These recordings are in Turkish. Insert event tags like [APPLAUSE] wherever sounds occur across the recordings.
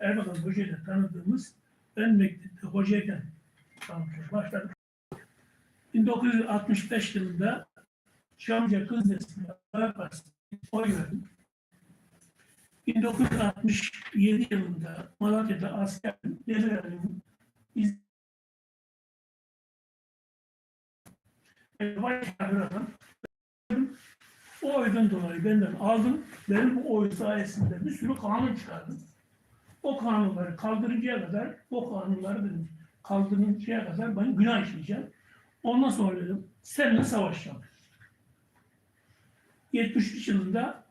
Erbakan Hoca ile tanıdığımız ben mektepte hocayken tanışmaya başladık. 1965 yılında Çamca Kız Partisi'ne oy verdim. 1967 yılında Malatya'da asker Başkanı'ndan o oydan dolayı benden aldım. Benim bu oy sayesinde bir sürü kanun çıkardım. O kanunları kaldırıncaya kadar, o kanunları dedim kaldırıncaya kadar ben günah işleyeceğim. Ondan sonra dedim seninle savaşacağım. 73 yılında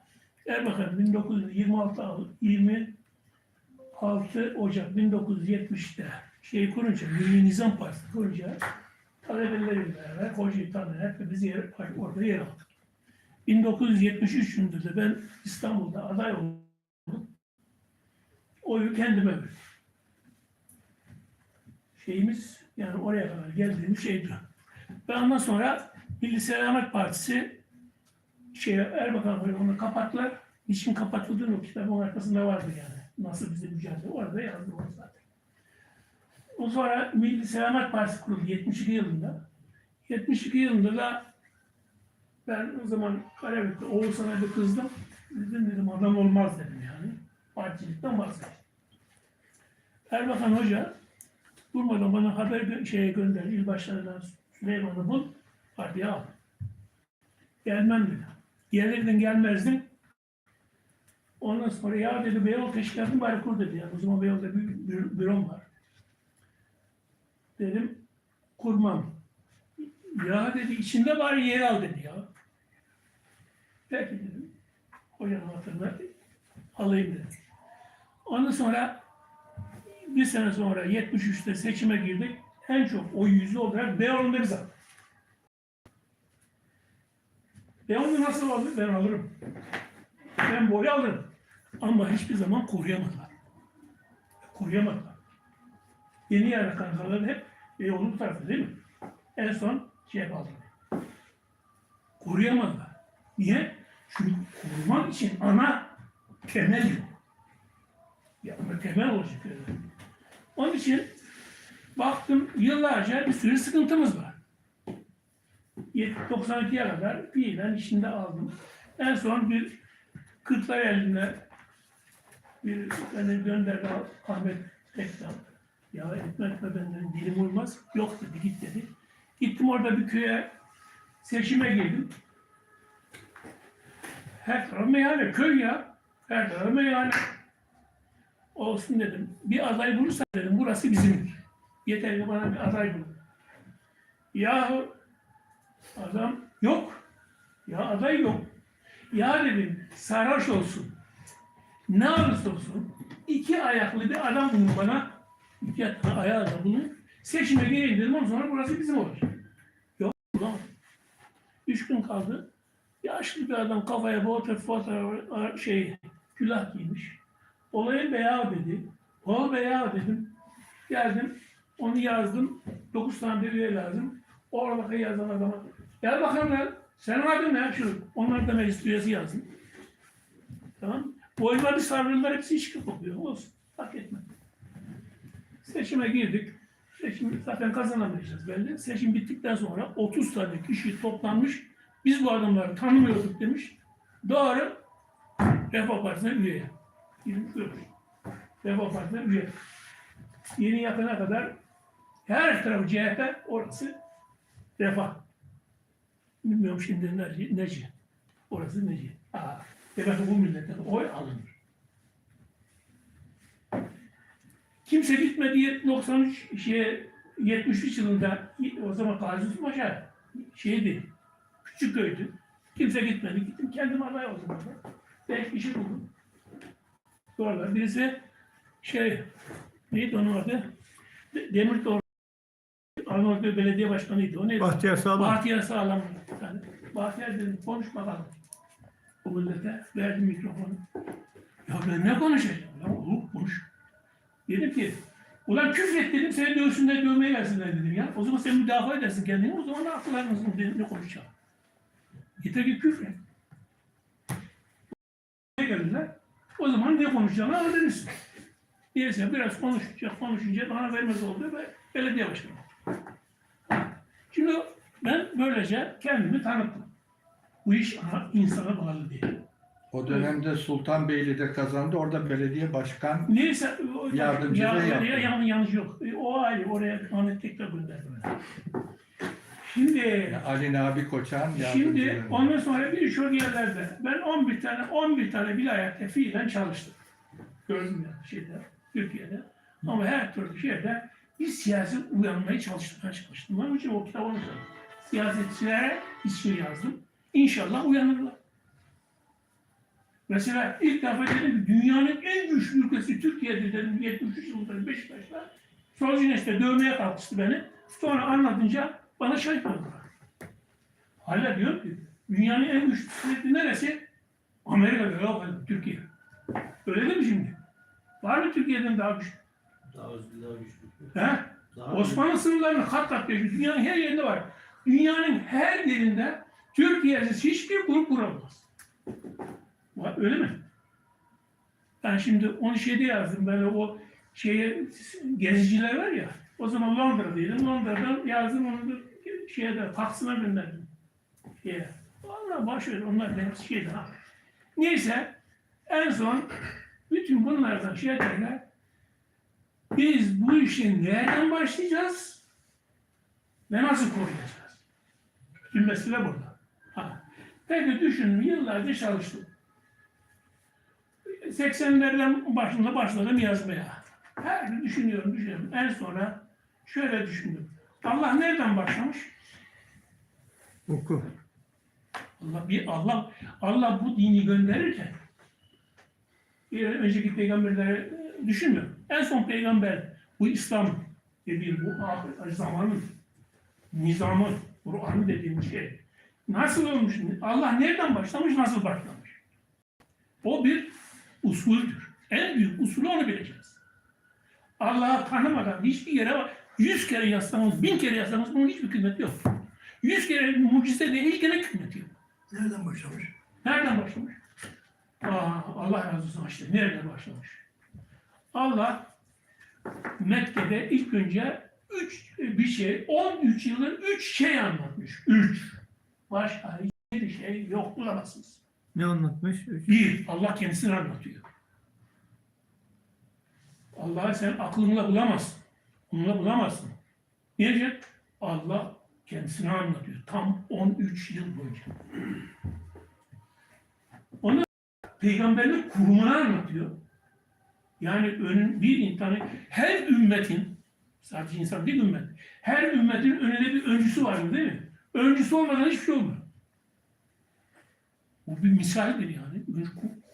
Erbakan 1926 Aralık 26 Ocak 1970'te şey kurunca, Milli Nizam Partisi kurunca talebeleriyle beraber hocayı tanı hepimiz yer, orada yer aldık. 1973 yılında da ben İstanbul'da aday oldum. Oyu kendime verdim. Şeyimiz yani oraya kadar geldiğimiz şeydi. Ve ondan sonra Milli Selamet Partisi şey Erbakan Hoca onu kapattılar. Niçin kapatıldığını o kitabın arkasında vardı yani. Nasıl bize mücadele orada yazdı onu zaten. O sonra Milli Selamet Partisi kuruldu 72 yılında. 72 yılında da ben o zaman Karabük'te Oğuzhan'a bir kızdım. Dedim dedim adam olmaz dedim yani. Particilikten vazgeçtim. Erbakan Hoca durmadan bana haber gö- şeye gönderdi. İl başkanından Süleyman'ı bul. Partiye al. Gelmem dedi. Gelirdin gelmezdin. Ondan sonra ya dedi Beyoğlu teşkilatını bari kur dedi. Yani o zaman Beyoğlu'da bir bü- bürom var. Dedim kurmam. Ya dedi içinde bari yer al dedi ya. Peki dedim. Hocanın hatırına alayım dedim. Ondan sonra bir sene sonra 73'te seçime girdik. En çok oy yüzü olarak Beyoğlu'nda biz aldık. Beyoğlu nasıl aldı? Ben alırım. Ben boyu alırım. Ama hiçbir zaman koruyamadılar. Koruyamadılar. Yeni yer kankaları hep Beyoğlu bu tarafta değil mi? En son şey aldı. Koruyamadılar. Niye? Çünkü korumak için ana temel yok. Ya ama temel olacak öyle. Onun için baktım yıllarca bir sürü sıkıntımız var. 92'ye kadar fiilen içinde aldım. En son bir kırklar elinde bir beni gönderdi Ahmet Tekdal. Ya etmekle benden dilim olmaz. Yok dedi git dedi. Gittim orada bir köye seçime girdim. Her taraf meyhane, köy ya. Her taraf meyhane. Olsun dedim. Bir aday bulursa dedim burası bizimdir. Yeter bana bir aday bulun. Yahu adam yok. Ya aday yok. Ya dedim sarhoş olsun. Ne olursa olsun iki ayaklı bir adam bulun bana. İki ayağı da bulun. Seçime gireyim dedim ondan sonra burası bizim olacak. Yok ulan. Üç gün kaldı. Yaşlı bir adam kafaya boğatıp fotoğrafı şey külah giymiş. Olayın beyağı dedi. Ol beyağı dedim. Geldim. Onu yazdım. Dokuz tane de lazım. Oradaki yazan adama. Gel bakalım lan. Senin adın ne? Şu. Onlar da meclis üyesi yazdım. Tamam. Boyunlar bir sarılırlar hepsi iş kopuyor. Olsun. Fark etmez. Seçime girdik. Seçim zaten kazanamayacağız belli. Seçim bittikten sonra 30 tane kişi toplanmış. Biz bu adamları tanımıyorduk demiş. Doğru. Refah Partisi'ne üye. Girmiş görmüş. Refah Partisi'ne üye. Yeni yakına kadar her tarafı CHP, orası Refah. Bilmiyorum şimdi neci. neci. Orası neci. Aa, demek bu milletten oy alınır. Kimse gitmedi 93 şey 73 yılında o zaman Gazi Paşa şeydi. Küçük köydü. Kimse gitmedi. Gittim kendim aday oldum orada. Beş kişi buldum. Sonra birisi şey neydi onun adı? De- Demirtaş Arnavutköy Belediye Başkanı'ydı. O neydi? Bahtiyar Sağlam. Bahtiyar Sağlam. Yani Bahtiyar dedim konuş bakalım. Bu millete verdim mikrofonu. Ya ben ne konuşacağım? Ya oğlum konuş. Dedim ki ulan küfür et dedim seni dövsünler dövmeye versinler dedim ya. O zaman sen müdafaa edersin kendini o zaman akıllarınızın dedim ne konuşacağım. Yeter ki küfür O zaman ne konuşacağını öğrenirsin. Neyse biraz konuşacak, konuşunca bana vermez oldu ve belediye başkanı. Şimdi ben böylece kendimi tanıttım. Bu iş ama insana bağlı değil. O dönemde Sultanbeyli'de kazandı. Orada belediye başkan Neyse o Yardımcı ya, da oraya yaptı. yan, yanlış yok. E, O ayrı oraya Ahmet Tekrar gönderdi. beni. Şimdi Ali Nabi Koçan Şimdi yardımcıları. ondan sonra birçok yerlerde ben 11 tane 11 tane vilayette fiilen çalıştım. Gördüm ya şeyde Türkiye'de. Ama her türlü şeyde bir siyasi uyanmaya çalışmaya çalıştım. Onun için o kitabı yazdım. Siyasetçilere ismi yazdım. İnşallah uyanırlar. Mesela ilk defa dedim ki dünyanın en güçlü ülkesi Türkiye'de dedim 73 yılında Beşiktaş'ta. Solzhenits'te dövmeye kalkıştı beni. Sonra anlatınca bana şahit oldular. Hala diyor ki dünyanın en güçlü devleti neresi? Amerika diyor. Yok efendim, Türkiye. Öyle değil mi şimdi? Var mı Türkiye'den daha güçlü? Daha daha güçlü. He? Daha Osmanlı sınırlarını kat kat geçiyor. Dünyanın her yerinde var. Dünyanın her yerinde Türkiye'siz hiçbir grup kuramaz. Öyle mi? Ben şimdi onu şeyde yazdım. Böyle o şeye geziciler var ya. O zaman Londra'daydım. Londra'dan yazdım onu da şeye de Taksim'e gönderdim. Şeye. Valla ver onlar da hepsi şeyde ha. Neyse en son bütün bunlardan şey ederler. Biz bu işe nereden başlayacağız ve nasıl koruyacağız? Bütün mesele burada. Ha. Peki düşünün yıllarca çalıştım. 80'lerden başında başladım yazmaya. Her gün düşünüyorum, düşünüyorum. En sonra şöyle düşündüm. Allah nereden başlamış? Oku. Allah bir Allah Allah bu dini gönderirken bir önceki peygamberleri e, düşünmüyor. En son peygamber bu İslam dediğim bu ahir zamanın nizamı, Kur'an'ı dediğimiz şey. Nasıl olmuş? Allah nereden başlamış, nasıl başlamış? O bir usuldür. En büyük usulü onu bileceğiz. Allah'ı tanımadan hiçbir yere yüz kere yazsanız, bin kere yazsanız bunun hiçbir kıymeti yok. Yüz kere mucize değil, hiç gene kıymeti yok. Nereden başlamış? Nereden başlamış? Aa, Allah razı olsun işte. Nereden başlamış? Allah Mekke'de ilk önce üç bir şey, 13 yılın üç şey anlatmış. Üç. Başka hiçbir şey yok bulamazsınız. Ne anlatmış? Üç. Bir, Allah kendisini anlatıyor. Allah'ı sen aklınla bulamazsın. Onunla bulamazsın. Niye? Allah kendisini anlatıyor. Tam 13 yıl boyunca. Onu peygamberlik kurumunu anlatıyor. Yani ön, bir insanı, her ümmetin, sadece insan değil ümmet, her ümmetin önünde bir öncüsü vardır değil mi? Öncüsü olmadan hiçbir şey olmuyor. Bu bir misaldir yani.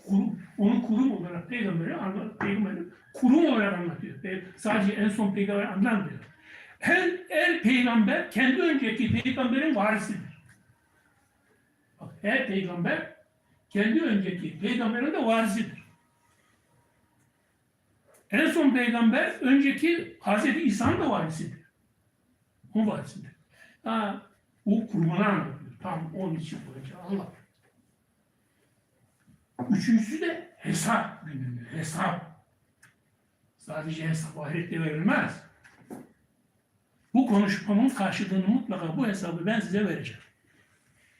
Kurum, onu kurum olarak peygamberi anlat, peygamberi kurum olarak anlatıyor. Sadece en son peygamber anlatmıyor. Her, her peygamber kendi önceki peygamberin varisidir. Bak, her peygamber kendi önceki peygamberin de varisidir. En son peygamber önceki Hazreti İsa'nın da varisidir. O varisidir. Ha, bu kurumunu anlatıyor. Tam onun için boyunca Allah. Üçüncüsü de hesap günü. Hesap. Sadece hesap ahirette verilmez. Bu konuşmamın karşılığını mutlaka bu hesabı ben size vereceğim.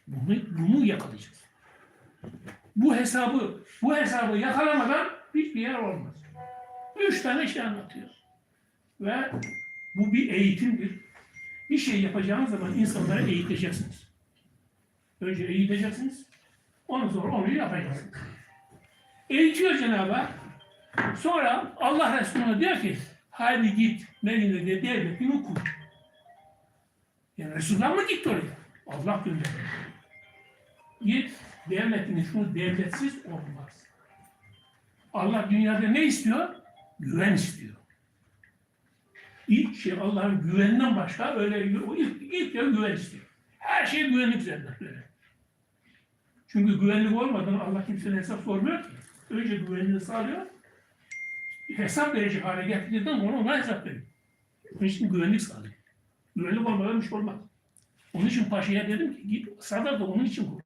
Bunu, bunu yakalayacağız. Bu hesabı, bu hesabı yakalamadan hiçbir yer olmaz. Üç tane şey anlatıyor. Ve bu bir eğitimdir. Bir şey yapacağınız zaman insanları eğiteceksiniz. Önce eğiteceksiniz. Ondan sonra onu yapacaksınız. Eğitiyor Cenab-ı Hak. Sonra Allah Resulüne diyor ki haydi git Medine'de devletini kur. Yani Resulullah mı gitti oraya? Allah gönderdi. Git devletini şunu devletsiz olmaz. Allah dünyada ne istiyor? Güven istiyor. İlk şey Allah'ın güveninden başka öyle ilk, ilk ya güven istiyor. Her şey güvenlik üzerine böyle. Çünkü güvenlik olmadan Allah kimsene hesap sormuyor ki. Önce güvenliğini sağlıyor. Hesap verecek hale getirdiğinden sonra ona hesap veriyor. Onun için güvenlik sağlıyor. Güvenlik olmadan bir şey olmaz. Onun için paşaya dedim ki git Sadat da onun için kurdu.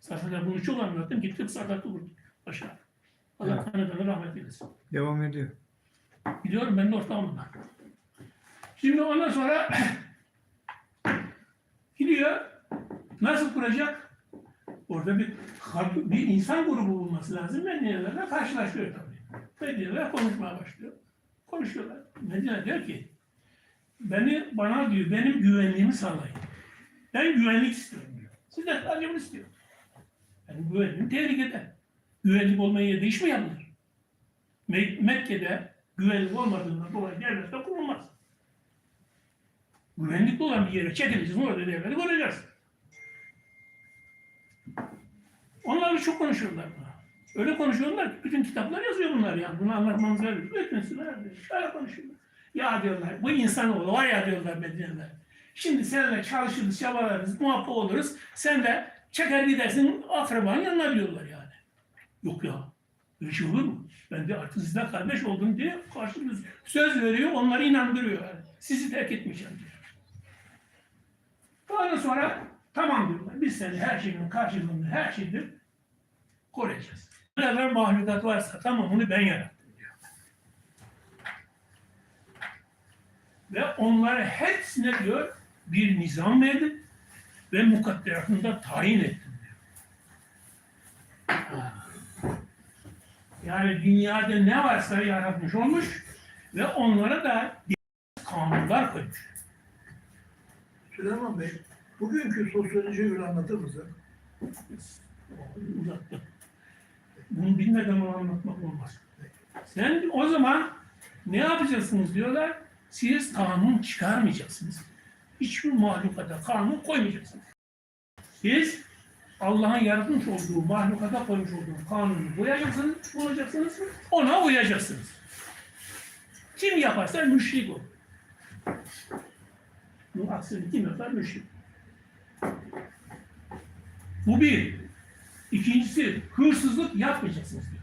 Sadat'a bunu çok anlattım. Gittik Sadat'ı kurduk paşa. Allah Evet. kanı rahmet eylesin. Devam ediyor. Biliyorum ben de ortağım var. Şimdi ondan sonra [CLEARS THROAT] gidiyor. Nasıl kuracak? Orada bir bir insan grubu bulması lazım. Medinelerle karşılaşıyor tabii. Medineler konuşmaya başlıyor. Konuşuyorlar. Medine diyor ki beni bana diyor benim güvenliğimi sağlayın. Ben güvenlik istiyorum diyor. Siz de sadece bunu istiyor. Yani güvenliğim tehlikede. Güvenlik olmayan yerde iş mi yapılır? Me- Mekke'de güvenlik olmadığından dolayı devlette kurulmaz. Güvenlikli olan bir yere çekileceğiz, orada devleti kuracağız. Onlar çok konuşuyorlar. buna. Öyle konuşuyorlar ki bütün kitaplar yazıyor bunlar yani. Bunu anlatmamız lazım. Bütün Öyle konuşuyorlar. Ya diyorlar, bu insanoğlu var ya diyorlar Medine'ler. Şimdi seninle çalışırız, çabalarız, muhabbet oluruz. Sen de çeker gidersin akrabanın yanına diyorlar yani. Yok ya. Öyle şey olur mu? Ben de artık sizden kardeş oldum diye karşılıyoruz. Söz veriyor, onları inandırıyor yani. Sizi terk etmeyeceğim diyor. Ondan sonra tamam diyorlar. Biz seni her şeyin karşılığında her şeydir koruyacağız. Ne kadar mahlukat varsa tamam onu ben yarattım diyor. Ve onlara hepsine diyor bir nizam verdim ve mukadderatında tayin ettim diyor. Yani dünyada ne varsa yaratmış olmuş ve onlara da kanunlar koymuş. Süleyman Bey, bugünkü sosyolojiyi bir anlatır mısın? Uzattım. Bunu bilmeden onu anlatmak olmaz. Sen o zaman ne yapacaksınız diyorlar. Siz kanun çıkarmayacaksınız. Hiçbir mahlukata kanun koymayacaksınız. Siz Allah'ın yaratmış olduğu mahlukata koymuş olduğu kanunu koyacaksınız, bulacaksınız, ona uyacaksınız. Kim yaparsa müşrik olur. Bu aksini kim yapar müşrik. Bu bir. İkincisi hırsızlık yapmayacaksınız diyor.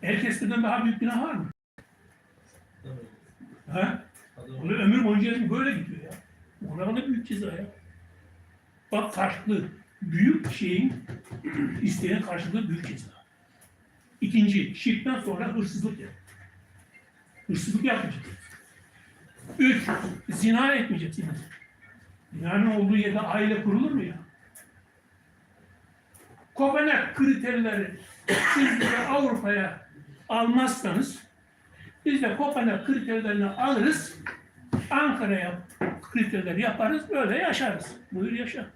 Herkesten daha büyük günah var mı? Tabii. Ha? Onu ömür boyunca böyle gidiyor ya. Ona da büyük ceza ya. Bak karşılığı büyük şeyin [CLEARS THROAT] isteyen karşılığı büyük ceza. İkinci, şirkten sonra hırsızlık yap. Hırsızlık yapmayacaksınız. Üç, zina etmeyeceksiniz. Zinanın olduğu yerde aile kurulur mu ya? Kopenhag kriterleri siz de Avrupa'ya almazsanız biz de Kopenhag kriterlerini alırız. Ankara'ya kriterleri yaparız. Böyle yaşarız. Buyur yaşa.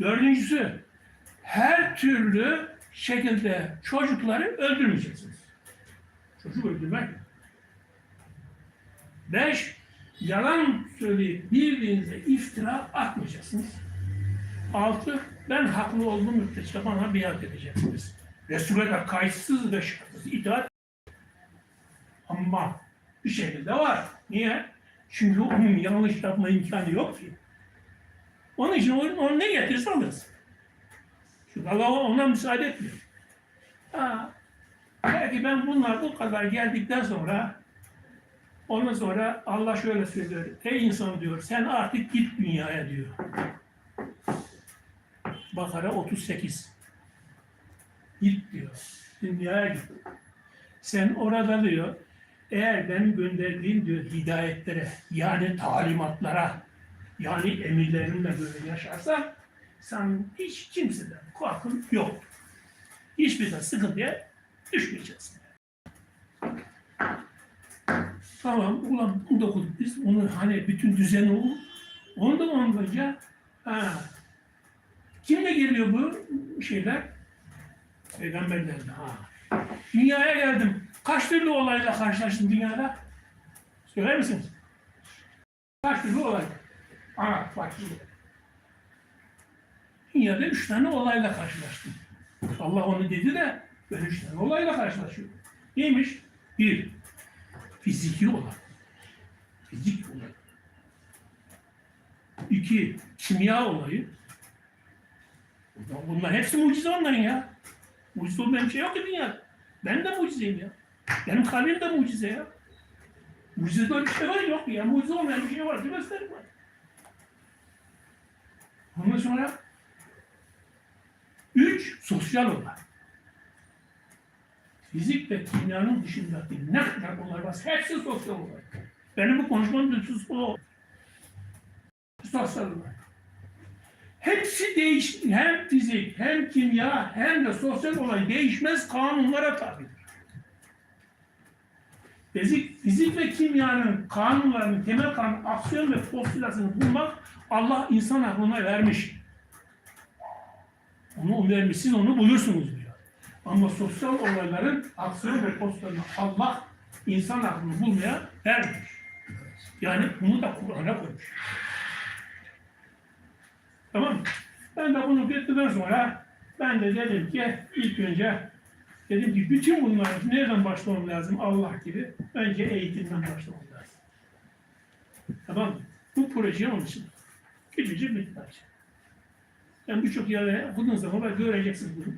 Dördüncüsü her türlü şekilde çocukları öldürmeyeceksiniz. Çocuk öldürmek. Beş, yalan söyleyip birbirinize iftira atmayacaksınız. Altı, ben haklı olduğum müddetçe bana biat edeceksiniz. Resul'e de kayıtsız ve şartsız itaat ama bir şekilde var. Niye? Çünkü onun yanlış yapma imkanı yok ki. Onun için onu, onu ne getirirse alırız. Çünkü Allah ona müsaade etmiyor. Ha, belki ben bunlar bu kadar geldikten sonra ondan sonra Allah şöyle söylüyor. Ey insan diyor sen artık git dünyaya diyor. Bakara 38. Git diyor. Dünyaya git. Sen orada diyor eğer benim gönderdiğim diyor hidayetlere yani talimatlara yani emirlerimle böyle yaşarsan sen hiç kimseden korkun yok. Hiçbir de sıkıntıya düşmeyeceksin. Tamam ulan bunu da okuduk biz. Onu hani bütün düzeni o. Onu da olunca ha, kimle geliyor bu şeyler? Peygamberlerle. Ha. Dünyaya geldim. Kaç türlü olayla karşılaştın dünyada? Söyler misiniz? Kaç türlü olay? Aa, bak şimdi. Dünyada üç tane olayla karşılaştım. Allah onu dedi de ben üç tane olayla karşılaşıyorum. Neymiş? Bir, fiziki olay. Fizik olay. İki, kimya olayı. Bunlar hepsi mucize onların ya. Mucize olmayan bir şey yok dünyada. Ben de mucizeyim ya. Benim kalbim de mucize ya. Mucize böyle bir şey var yok ya. Mucize olmayan bir şey var. Gösterin var. Ondan sonra Üç, sosyal olay. Fizik ve kimyanın dışındaki ne kadar olay varsa hepsi sosyal olay. Benim bu konuşmam dünsüz o. Sosyal olay. Hepsi değiş, hem fizik, hem kimya, hem de sosyal olay değişmez kanunlara tabidir. Fizik, fizik ve kimyanın kanunlarının temel kanun, aksiyon ve postülasını bulmak Allah insan aklına vermiş. Onu vermiş, siz onu bulursunuz. Ama sosyal olayların aksiyon ve postülasını Allah insan aklını bulmaya vermiş. Yani bunu da Kur'an'a koymuş. Tamam mı? Ben de bunu gittikten sonra ben de dedim ki ilk önce dedim ki bütün bunları nereden başlamam lazım Allah gibi? Önce eğitimden başlamam lazım. Tamam mı? Bu proje onun için. Küçücük parça. Yani birçok yere okuduğun zaman bak göreceksiniz bunu.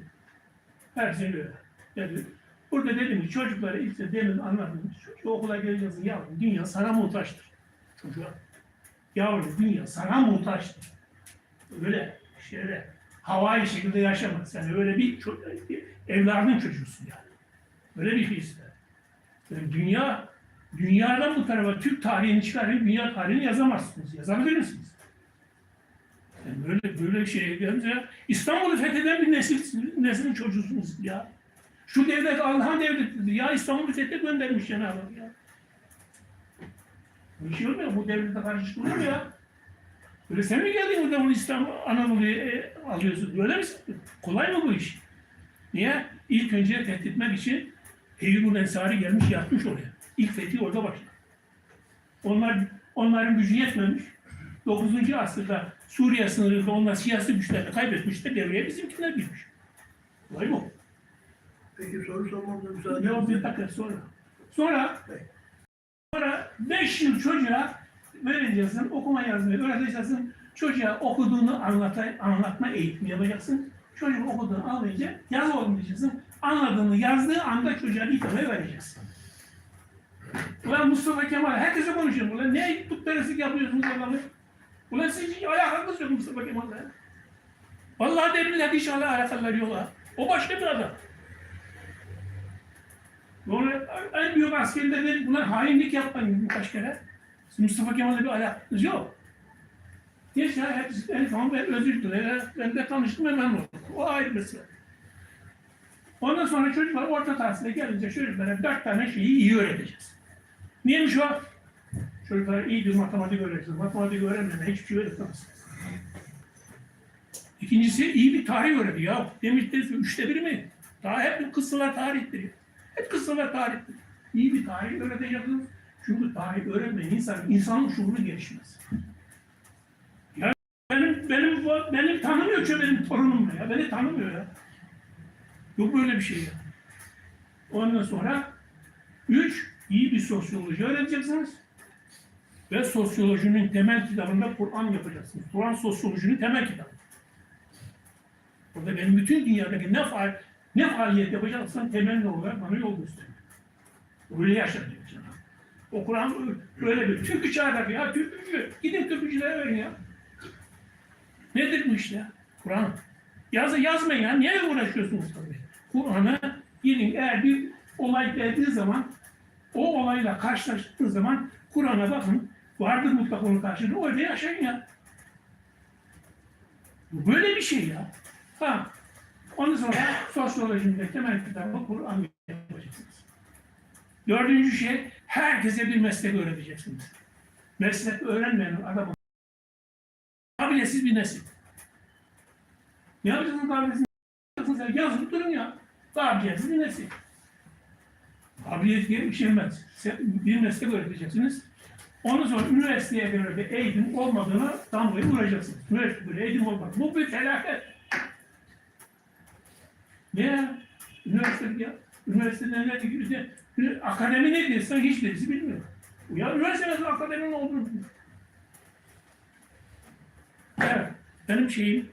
Her böyle. Dedi. Burada dedim ki çocuklara ilk de demin anladım. Çocuğu okula geleceksin yavrum dünya sana muhtaçtır. Çocuğa. Yavrum dünya sana muhtaçtır. Öyle şöyle havai şekilde yaşama. Sen öyle bir, ço- bir evladın çocuğusun yani. Öyle bir his. Yani dünya, dünyadan bu tarafa Türk tarihini çıkarıp dünya tarihini yazamazsınız. Yazabilir misiniz? Yani böyle böyle şeye gelince İstanbul'u fetheden bir nesil, neslin çocuğusunuz ya. Şu devlet Allah'ın devletidir. Ya İstanbul'u fethe göndermiş Cenab-ı Hak ya. Bir şey olmuyor. Bu devlete karıştırılır mı ya? Böyle sen mi geldin burada bunu İstanbul, Anadolu'yu e, alıyorsun? Böyle misin? Kolay mı bu iş? Niye? İlk önce fethetmek için Eyyub'un Ensari gelmiş yatmış oraya. İlk fethi orada başladı. Onlar, onların gücü yetmemiş. 9. asırda Suriye sınırında onlar siyasi güçlerini kaybetmişler. Devreye bizimkiler girmiş. Vay mı? Peki soru sormamda müsaade Yok bir dakika sonra. Sonra sonra 5 yıl çocuğa vereceksin, okuma yazmayı öğreteceksin. Çocuğa okuduğunu anlata, anlatma eğitimi yapacaksın. Çocuk okuduğunu anlayınca yaz oğlum diyeceksin. Anladığını yazdığı anda çocuğa diplomayı vereceksin. Ulan Mustafa Kemal herkese konuşuyor. Ulan ne putperestlik yapıyorsunuz adamı? Ulan siz alakanız yok Mustafa Kemal'le. Vallahi demirler hiç ala alakaları yok ha. O başka bir adam. Böyle en büyük askerler dedik bunlar hainlik yapmayın birkaç kere. Mustafa Kemal'le bir alakamız yok. Ya hepsi, en son ben özür dilerim. Ben de tanıştım hemen oldu. O ayrı mesele. Ondan sonra çocuklar orta tahsile gelince çocuklara dört tane şeyi iyi öğreteceğiz. Neymiş o? Çocuklara iyi bir matematik öğreteceğiz. Matematik öğrenmeden hiçbir şey öğretemezsiniz. İkincisi iyi bir tarih öğreti ya. Demişti üçte biri mi? Daha hep kıssalar tarihtir. Hep kıssalar tarihtir. İyi bir tarih öğreteceksiniz. Çünkü tarih öğrenmeyen insan, insanın şuuru gelişmez. Ya benim, benim, benim tanımıyor ki benim torunum ya. Beni tanımıyor ya. Yok böyle bir şey ya. Ondan sonra üç, iyi bir sosyoloji öğreneceksiniz. Ve sosyolojinin temel kitabında Kur'an yapacaksınız. Kur'an sosyolojinin temel kitabı. Burada benim bütün dünyadaki ne faal, ne faaliyet yapacaksan temelli olarak bana yol gösteriyor. Öyle yaşa diyor. O Kur'an böyle bir türkü çağırdaki ya türkücü. Gidin türkücülere verin ya. Nedir bu işte? Kur'an. Yazı yazmayın ya. Niye uğraşıyorsunuz tabii? Kur'an'a gidin eğer bir olay geldiği zaman o olayla karşılaştığınız zaman Kur'an'a bakın. Vardır mutlaka onun karşılığı. Öyle yaşayın ya. Bu Böyle bir şey ya. Ha. Ondan sonra sosyolojinin temel kitabı Kur'an yapacaksınız. Dördüncü şey, herkese bir meslek öğreteceksiniz. Meslek öğrenmeyen adamın kabiliyetsiz bir nesil. Ne yapacaksınız kabiliyetsiz? Yapacaksınız ya, yazıp durun ya. Kabiliyetsiz bir nesil. Kabiliyet diye bir şey. Sen Bir meslek öğreteceksiniz. Ondan sonra üniversiteye göre bir eğitim olmadığını damgayı vuracaksınız. Üniversite böyle eğitim olmaz. Bu bir felaket. Ne ya? Üniversite ya. Üniversitede ne diyor? Akademi ne diyorsan hiçbirisi bilmiyor. Ya üniversitede akademinin olduğunu bilmiyor. Evet. Benim şeyim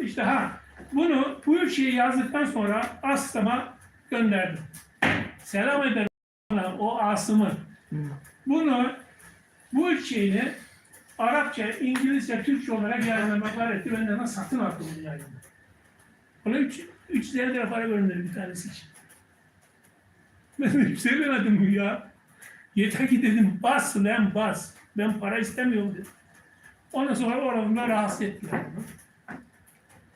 işte ha bunu bu üç şeyi yazdıktan sonra Aslam'a gönderdim. Selam ederim ona, o Asım'ı. Bunu bu üç şeyini Arapça, İngilizce, Türkçe olarak yayınlamaklar etti. Ben de satın aldım bunu yayınladım. Ona 3 3 lira para gönderdi bir tanesi için. Ben de söylemedim bu ya. Yeter ki dedim bas lan bas. Ben para istemiyorum dedim. Ondan sonra oradan rahatsız ettiler bunu.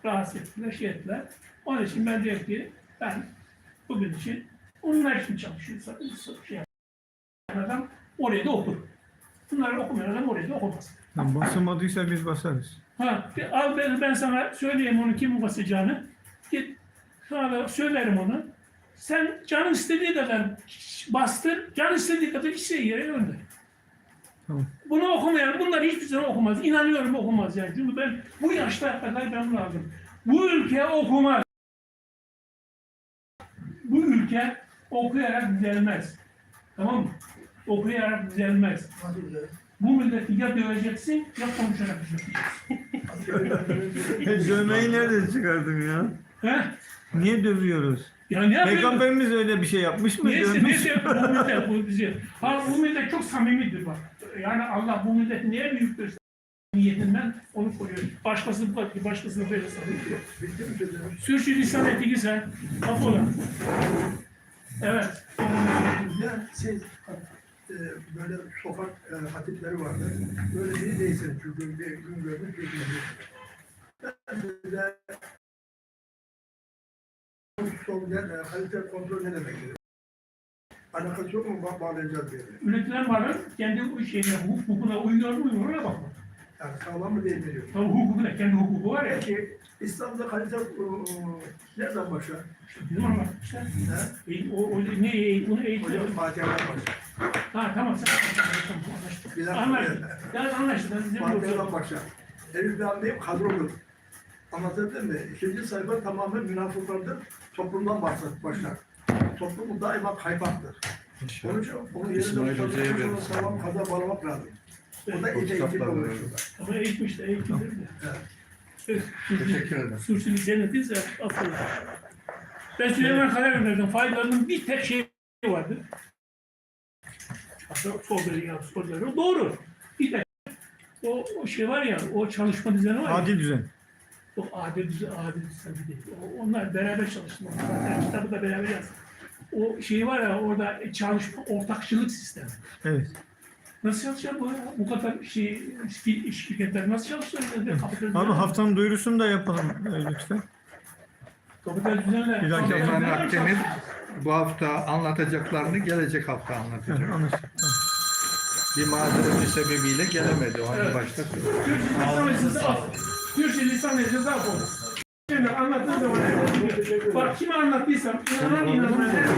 Rahatsız ettiler, şey ettiler. Onun için ben diyorum ki ben bugün için onlar için çalışıyorsam şey adam oraya da okur. Bunları okumayan adam oraya da okumaz. Lan basılmadıysa biz basarız. Ha, al ben, ben sana söyleyeyim onu kim basacağını. Git sana söylerim onu. Sen canın istediği kadar bastır, canın istediği kadar kişiye yere gönder. Tamam. Bunu okumayan, bunlar hiçbir zaman okumaz. İnanıyorum okumaz yani. Çünkü ben bu yaşta kadar ben bunu aldım. Bu ülke okumaz. Bu ülke okuyarak düzelmez. Tamam mı? Okuyarak düzelmez. Bu milleti ya döveceksin ya konuşarak düzelteceksin. [LAUGHS] Dövmeyi nereden çıkardın ya? He? Niye dövüyoruz? Ya ne? Peygamberimiz öyle bir şey yapmış mı? Neyse Dövmüş. neyse bu millet bu bizi. Ha bu millet çok samimidir bak. Yani Allah bu milleti niye büyük gösterdi? Niyetinden onu koruyor. Başkası bak başkasını böyle sanıyor. Bitti mi sözünüz? Sürçülisan ettik sen. Affola. Evet. Ya siz e, böyle sokak e, hatipleri vardı. Böyle biri değilsin çünkü bir gün görmüş bir gün. Ben son ne, e, kalite kontrol ne demek? Alakası yok mu? Ba- bağlayacağız diye. Üretilen malın kendi şeyine, hukukuna uyuyor mu uymuyor ona bakma. Yani sağlam mı değil mi diyor. Tabii hukukuna, kendi hukuku var ya. Peki İslam'da kalite e, nereden başlar? Bizim işte. He? E, o, o, ne eğit, bunu eğit. Hocam Fatiha'dan başlar. Ha tamam sen anlaştık. Bir dakika. Anlaştık. Yani anlaştık. Ben bizim Fatiha'dan başlar. Elif Lam'dayım kadrodur. Anlatabildim mi? İkinci sayfa tamamen münafıklardır. Toplumdan başlar. Toplumu daima kaypaktır. Onun için onun İsmail yerinde Hoca'ya tutarsan verin. sağlam kadar bağlamak lazım. O da iyice eğitim oluyor. Ama eğitmiş de eğitim değil mi? Evet. Teşekkür ederim. Suçluluk cennetiyse affola. Ben Süleyman Kaya gönderdim. Faydalarının bir tek şey vardı. Hatta soruları ya soruları. Doğru. Bir tek. O, o şey var ya, o çalışma düzeni var ya. Adil düzen. O adil düzen, adil düzen değil. O, onlar beraber çalıştılar. Zaten kitabı da beraber yazdık. O şey var ya orada çalışma, ortakçılık sistemi. Evet. Nasıl çalışıyor bu? ya? Bu kadar şey, şir- şirketler nasıl çalışıyor? Kapital Abi haftanın duyurusunu da yapalım e, lütfen. Kapital düzenle. Bir dahaki düzenle Akdemir. Bu hafta anlatacaklarını gelecek hafta anlatacak. Bir mazereti sebebiyle gelemedi. O hani Evet. başta. Türkçe lisan af oldu. Şimdi anlattığım zaman bak kime anlattıysam inanan inanmayan